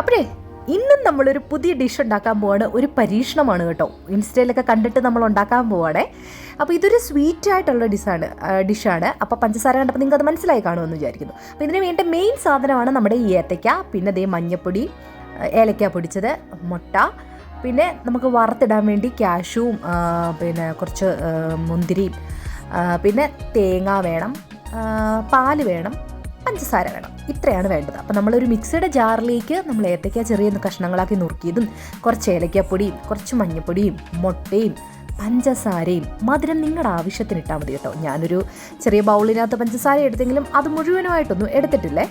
അപ്പോഴേ ഇന്നും നമ്മളൊരു പുതിയ ഡിഷ് ഉണ്ടാക്കാൻ പോവാണ്. ഒരു പരീക്ഷണമാണ് കേട്ടോ. ഇൻസ്റ്റയിലൊക്കെ കണ്ടിട്ട് നമ്മൾ ഉണ്ടാക്കാൻ പോവാണേ. അപ്പോൾ ഇതൊരു സ്വീറ്റ് ആയിട്ടുള്ള ഡിഷാണ് ഡിഷാണ് അപ്പോൾ പഞ്ചസാര കണ്ടപ്പോൾ നിങ്ങൾക്ക് അത് മനസ്സിലായി കാണുമെന്ന് വിചാരിക്കുന്നു. അപ്പോൾ ഇതിന് വേണ്ട മെയിൻ സാധനമാണ് നമ്മുടെ ഈ ഏത്തയ്ക്ക. പിന്നെ ദേ മഞ്ഞപ്പൊടി ഏലക്ക പൊടിച്ചത് മുട്ട. പിന്നെ നമുക്ക് വറുത്തിടാൻ വേണ്ടി ക്യാഷുവും പിന്നെ കുറച്ച് മുന്തിരിയും പിന്നെ തേങ്ങ വേണം പാൽ വേണം. പഞ്ചസാര വേണം. ഇത്രയാണ് വേണ്ടത്. അപ്പോൾ നമ്മളൊരു മിക്സിയുടെ ജാറിലേക്ക് നമ്മൾ ഏത്തയ്ക്ക ചെറിയ കഷ്ണങ്ങളാക്കി നുറുക്കിയതും കുറച്ച് ഏലക്കാപ്പൊടിയും കുറച്ച് മഞ്ഞപ്പൊടിയും മുട്ടയും പഞ്ചസാരയും മധുരം നിങ്ങളുടെ ആവശ്യത്തിന് ഇട്ടാൽ മതി കേട്ടോ. ഞാനൊരു ചെറിയ ബൗളിനകത്ത് പഞ്ചസാര എടുത്തെങ്കിലും അത് മുഴുവനുമായിട്ടൊന്നും എടുത്തിട്ടില്ലേ?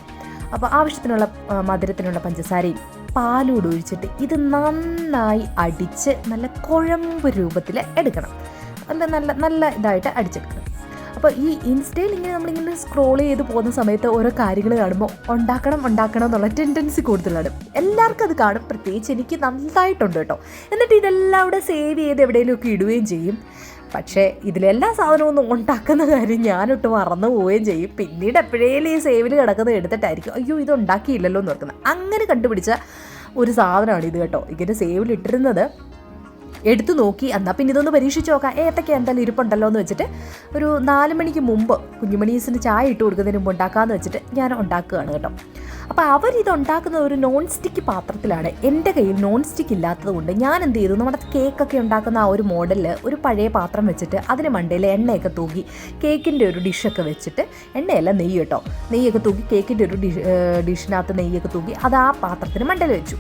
അപ്പോൾ ആവശ്യത്തിനുള്ള മധുരത്തിനുള്ള പഞ്ചസാരയും പാലൂടെ ഒഴിച്ചിട്ട് ഇത് നന്നായി അടിച്ച് നല്ല കുഴമ്പ് രൂപത്തിൽ എടുക്കണം. നല്ല നല്ല നല്ല ഇതായിട്ട് അടിച്ചെടുക്കണം. അപ്പോൾ ഈ ഇൻസ്റ്റയിൽ ഇങ്ങനെ നമ്മളിങ്ങനെ സ്ക്രോൾ ചെയ്ത് പോകുന്ന സമയത്ത് ഓരോ കാര്യങ്ങൾ കാണുമ്പോൾ ഉണ്ടാക്കണം ഉണ്ടാക്കണം എന്നുള്ള ടെൻഡൻസി കൂടുതലാണ്. എല്ലാവർക്കും അത് കാണും. പ്രത്യേകിച്ച് എനിക്ക് നന്നായിട്ടുണ്ട് കേട്ടോ. എന്നിട്ട് ഇതെല്ലാം അവിടെ സേവ് ചെയ്ത് എവിടെയെങ്കിലുമൊക്കെ ഇടുകയും ചെയ്യും. പക്ഷേ ഇതിലെല്ലാ സാധനവും ഒന്നും ഉണ്ടാക്കുന്ന കാര്യം ഞാനൊട്ട് മറന്നു പോവുകയും ചെയ്യും. പിന്നീട് എപ്പോഴേലും ഈ സേവിൽ കിടക്കുന്നത് എടുത്തിട്ടായിരിക്കും. അയ്യോ ഇത് ഉണ്ടാക്കിയില്ലല്ലോ എന്ന് ഓർക്കുന്നത്. അങ്ങനെ കണ്ടുപിടിച്ച ഒരു സാധനമാണ് ഇത് കേട്ടോ. ഇങ്ങനെ സേവിൽ ഇട്ടിരുന്നത്. എടുത്തു നോക്കി. എന്നാൽ പിന്നെ ഇതൊന്ന് പരീക്ഷിച്ച് നോക്കാം. ഏത്തക്ക എന്തായാലും ഇരിപ്പുണ്ടല്ലോ എന്ന് വെച്ചിട്ട് ഒരു നാല് മണിക്ക് മുമ്പ് കുഞ്ഞുമണീസിന് ചായ ഇട്ട് കൊടുക്കുന്നതിന് മുമ്പ് ഉണ്ടാക്കാമെന്ന് വെച്ചിട്ട് ഞാൻ ഉണ്ടാക്കുകയാണ് കേട്ടോ. അപ്പോൾ അവരിത് ഉണ്ടാക്കുന്നത് ഒരു നോൺ സ്റ്റിക്ക് പാത്രത്തിലാണ് എന്റെ കയ്യിൽ നോൺ സ്റ്റിക്ക് ഇല്ലാത്തത് കൊണ്ട് ഞാൻ എന്ത് ചെയ്തു? നമ്മുടെ കേക്കൊക്കെ ഉണ്ടാക്കുന്ന ആ ഒരു മോഡലിൽ ഒരു പഴയ പാത്രം വെച്ചിട്ട് അതിന് മണ്ടയിൽ എണ്ണയൊക്കെ തൂക്കി കേക്കിന്റെ ഒരു ഡിഷൊക്കെ വെച്ചിട്ട് എണ്ണയല്ല നെയ്യ് കേട്ടോ. നെയ്യൊക്കെ തൂക്കി കേക്കിന്റെ ഒരു ഡിഷ് ഡിഷിനകത്ത് നെയ്യൊക്കെ തൂക്കി അത് ആ പാത്രത്തിന് മണ്ടയിൽ വെച്ചു.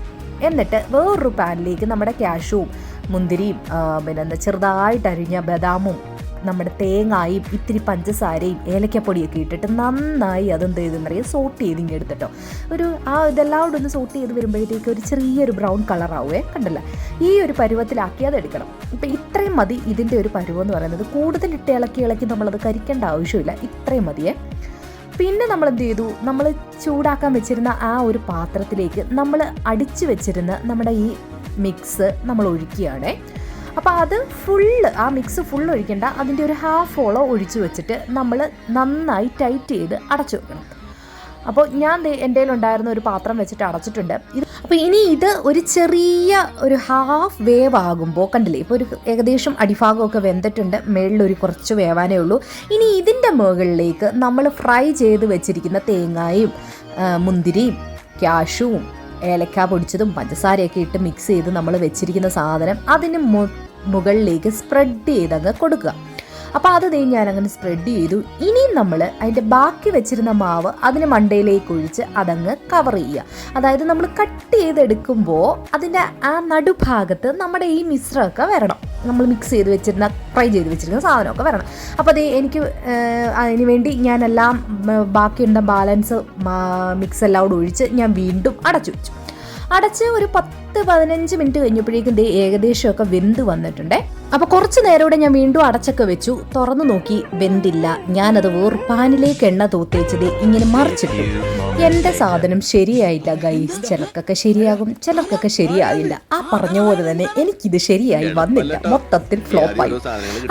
എന്നിട്ട് വേറൊരു പാനിലേക്ക് നമ്മുടെ ക്യാഷും മുന്തിരിയും പിന്നെ എന്താ ചെറുതായിട്ട് അരിഞ്ഞ ബദാമും നമ്മുടെ തേങ്ങായും ഇത്തിരി പഞ്ചസാരയും ഏലക്കപ്പൊടിയൊക്കെ ഇട്ടിട്ട് നന്നായി അതെന്ത് ചെയ്തെന്നറിയാം സോട്ട് ചെയ്ത് ഇങ്ങനെ എടുത്തിട്ടോ. ഒരു ആ ഇതെല്ലാം കൂടെ ഒന്ന് സോട്ട് ചെയ്ത് വരുമ്പോഴത്തേക്ക് ഒരു ചെറിയൊരു ബ്രൗൺ കളറാവേ കണ്ടല്ല? ഈ ഒരു പരുവത്തിലാക്കി അത് എടുക്കണം. അപ്പം ഇത്രയും മതി ഇതിന്റെ ഒരു പരുവം എന്ന് പറയുന്നത്. കൂടുതൽ ഇട്ട് ഇളക്കി ഇളക്കി നമ്മളത് കരിക്കേണ്ട ആവശ്യമില്ല ഇത്രയും മതിയേ. പിന്നെ നമ്മൾ എന്ത് ചെയ്തു? നമ്മൾ ചൂടാക്കാൻ വെച്ചിരുന്ന ആ ഒരു പാത്രത്തിലേക്ക് നമ്മൾ അടിച്ചു വെച്ചിരുന്ന നമ്മുടെ ഈ മിക്സ് നമ്മൾ ഒഴിക്കുകയാണ്. അപ്പോൾ അത് ഫുള്ള് ആ മിക്സ് ഫുൾ ഒഴിക്കേണ്ട. അതിന്റെ ഒരു ഹാഫ് ഹാഫോളം ഒഴിച്ച് വെച്ചിട്ട് നമ്മൾ നന്നായി ടൈറ്റ് ചെയ്ത് അടച്ചു വെക്കണം. അപ്പോൾ ഞാൻ എന്റെ ഉണ്ടായിരുന്ന ഒരു പാത്രം വെച്ചിട്ട് അടച്ചിട്ടുണ്ട്. ഇത് അപ്പോൾ ഇനി ഇത് ഒരു ചെറിയ ഒരു ഹാഫ് വേവ് ആകുമ്പോൾ കണ്ടില്ലേ ഇപ്പോൾ ഒരു ഏകദേശം അടിഭാഗമൊക്കെ വെന്തിട്ടുണ്ട്. ഒരു കുറച്ച് വേവാനേ ഉള്ളൂ. ഇനി ഇതിന്റെ മുകളിലേക്ക് നമ്മൾ ഫ്രൈ ചെയ്ത് വെച്ചിരിക്കുന്ന തേങ്ങായും മുന്തിരിയും ക്യാഷുവും ഏലക്ക പൊടിച്ചതും പഞ്ചസാരയൊക്കെ ഇട്ട് മിക്സ് ചെയ്ത് നമ്മൾ വെച്ചിരിക്കുന്ന സാധനം അതിന് മുകളിലേക്ക് സ്പ്രെഡ് ചെയ്തങ്ങ് കൊടുക്കുക. അപ്പോൾ അത് ദേ ഞാൻ അങ്ങനെ സ്പ്രെഡ് ചെയ്തു. ഇനിയും നമ്മൾ അതിന്റെ ബാക്കി വെച്ചിരുന്ന മാവ് അതിന് മണ്ടയിലേക്ക് ഒഴിച്ച് അതങ്ങ് കവർ ചെയ്യുക. അതായത് നമ്മൾ കട്ട് ചെയ്തെടുക്കുമ്പോൾ അതിന്റെ ആ നടുഭാഗത്ത് നമ്മുടെ ഈ മിശ്രമൊക്കെ വരണം. നമ്മൾ മിക്സ് ചെയ്ത് വെച്ചിരുന്ന ഫ്രൈ ചെയ്ത് വെച്ചിരുന്ന സാധനമൊക്കെ വരണം. അപ്പോൾ അത് എനിക്ക് അതിന് വേണ്ടി ഞാനെല്ലാം ബാക്കിയുണ്ട ബാലൻസ് മിക്സ് എല്ലാം കൂടെ ഒഴിച്ച് ഞാൻ വീണ്ടും അടച്ചു വെച്ചു. അടച്ച് ഒരു പത്ത് പതിനഞ്ച് മിനിറ്റ് കഴിഞ്ഞപ്പോഴേക്കും ദേ ഏകദേശമൊക്കെ വെന്ത് വന്നിട്ടുണ്ട്. അപ്പോൾ കുറച്ച് നേരം കൂടെ ഞാൻ വീണ്ടും അടച്ചൊക്കെ വെച്ചു. തുറന്നു നോക്കി വെന്തില്ല. ഞാനത് വേറെ പാനിലേക്ക് എണ്ണ തൂത്തേച്ചത് ഇങ്ങനെ മറിച്ചിട്ടു. എന്റെ സാധനം ശരിയായില്ല ഗൈസ് ചിലർക്കൊക്കെ ശരിയാകും ചിലർക്കൊക്കെ ശരിയായില്ല. ആ പറഞ്ഞ പോലെ തന്നെ എനിക്കിത് ശരിയായി വന്നില്ല. മൊത്തത്തിൽ ഫ്ലോപ്പായി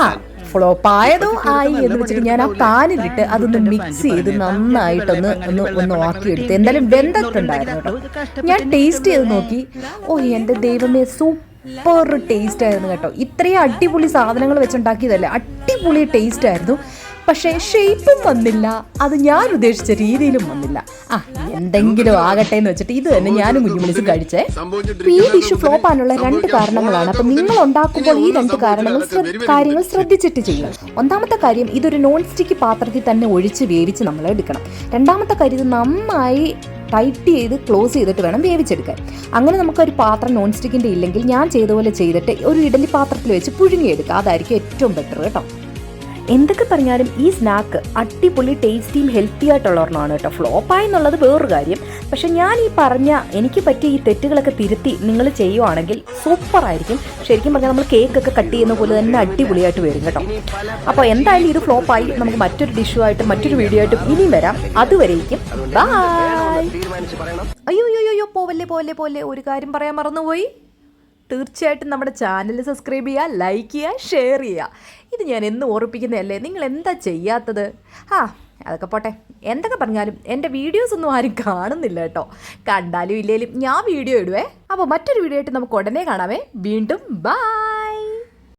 ആ ഫ്ലോപ്പ് ആയതോ ആയി എന്ന് വെച്ചിട്ട് ഞാൻ ആ പാനിലിട്ട് അതൊന്ന് മിക്സ് ചെയ്ത് നന്നായിട്ടൊന്ന് ഒന്ന് ഒന്ന് ആക്കിയെടുത്ത് എന്തായാലും വെന്തിട്ടുണ്ടായിരുന്നു കേട്ടോ. ഞാൻ ടേസ്റ്റ് ചെയ്ത് നോക്കി. ഓ എന്റെ ദൈവമേ സൂപ്പർ ടേസ്റ്റ് ആയിരുന്നു കേട്ടോ. ഇത്രയും അടിപൊളി സാധനങ്ങൾ വെച്ചുണ്ടാക്കിയതല്ലേ? അടിപൊളി ടേസ്റ്റ് ആയിരുന്നു. പക്ഷേ ഷേപ്പും വന്നില്ല. അത് ഞാൻ ഉദ്ദേശിച്ച രീതിയിലും വന്നില്ല. ആ എന്തെങ്കിലും ആകട്ടെ എന്ന് വെച്ചിട്ട് ഇത് തന്നെ ഞാനും കുഞ്ഞുമണിച്ച് കഴിച്ചേ. ഈ ഡിഷ് ഫ്ലോപ്പ് ആനുള്ള രണ്ട് കാരണങ്ങളാണ്. അപ്പം നിങ്ങൾ ഉണ്ടാക്കുമ്പോൾ ഈ രണ്ട് കാരണങ്ങൾ കാര്യങ്ങൾ ശ്രദ്ധിച്ചിട്ട് ചെയ്യണം ഒന്നാമത്തെ കാര്യം ഇതൊരു നോൺ സ്റ്റിക്ക് പാത്രത്തിൽ തന്നെ ഒഴിച്ച് വേവിച്ച് നമ്മൾ എടുക്കണം. രണ്ടാമത്തെ കാര്യം ഇത് നന്നായി ടൈറ്റ് ചെയ്ത് ക്ലോസ് ചെയ്തിട്ട് വേണം വേവിച്ചെടുക്കാൻ. അങ്ങനെ നമുക്കൊരു പാത്രം നോൺ സ്റ്റിക്കിന്റെ ഇല്ലെങ്കിൽ ഞാൻ ചെയ്ത പോലെ ചെയ്തിട്ട് ഒരു ഇഡലി പാത്രത്തിൽ വെച്ച് പുഴുങ്ങിയെടുക്കുക. അതായിരിക്കും ഏറ്റവും ബെറ്റർ കേട്ടോ. എന്തൊക്കെ പറഞ്ഞാലും ഈ സ്നാക്ക് അടിപൊളി ടേസ്റ്റിയും ഹെൽത്തി ആയിട്ടുള്ള ഒരെണ്ണമാണ് കേട്ടോ. ഫ്ലോപ്പായി എന്നുള്ളത് വേറൊരു കാര്യം. പക്ഷെ ഞാൻ ഈ പറഞ്ഞ എനിക്ക് പറ്റിയ ഈ തെറ്റുകളൊക്കെ തിരുത്തി നിങ്ങൾ ചെയ്യുവാണെങ്കിൽ സൂപ്പറായിരിക്കും ശരിക്കും പറഞ്ഞാൽ നമ്മൾ കേക്കൊക്കെ കട്ട് ചെയ്യുന്ന പോലെ തന്നെ അടിപൊളിയായിട്ട് വരും കേട്ടോ. അപ്പോൾ എന്തായാലും ഇത് ഫ്ലോപ്പായി നമുക്ക് മറ്റൊരു ഡിഷുമായിട്ട് മറ്റൊരു വീഡിയോ ആയിട്ട് ഇനിയും വരാം. അതുവരേക്കും ബൈ അയ്യോ അയ്യോ അയ്യോ പോവല്ലേ പോവല്ലേ പോവല്ലേ. ഒരു കാര്യം പറയാൻ മറന്നുപോയി. തീർച്ചയായിട്ടും നമ്മുടെ ചാനൽ സബ്സ്ക്രൈബ് ചെയ്യുക ലൈക്ക് ചെയ്യുക ഷെയർ ചെയ്യുക. ഇത് ഞാൻ എന്നും ഓർപ്പിക്കുന്നതല്ലേ നിങ്ങൾ എന്താ ചെയ്യാത്തത്? ആ അതൊക്കെ പോട്ടെ. എന്തൊക്കെ പറഞ്ഞാലും എന്റെ വീഡിയോസ് ഒന്നും ആരും കാണുന്നില്ല കേട്ടോ. കണ്ടാലും ഇല്ലേലും ഞാൻ വീഡിയോ ഇടുവേ. അപ്പോൾ മറ്റൊരു വീഡിയോ ആയിട്ട് നമുക്ക് ഉടനെ കാണാമേ. വീണ്ടും ബൈ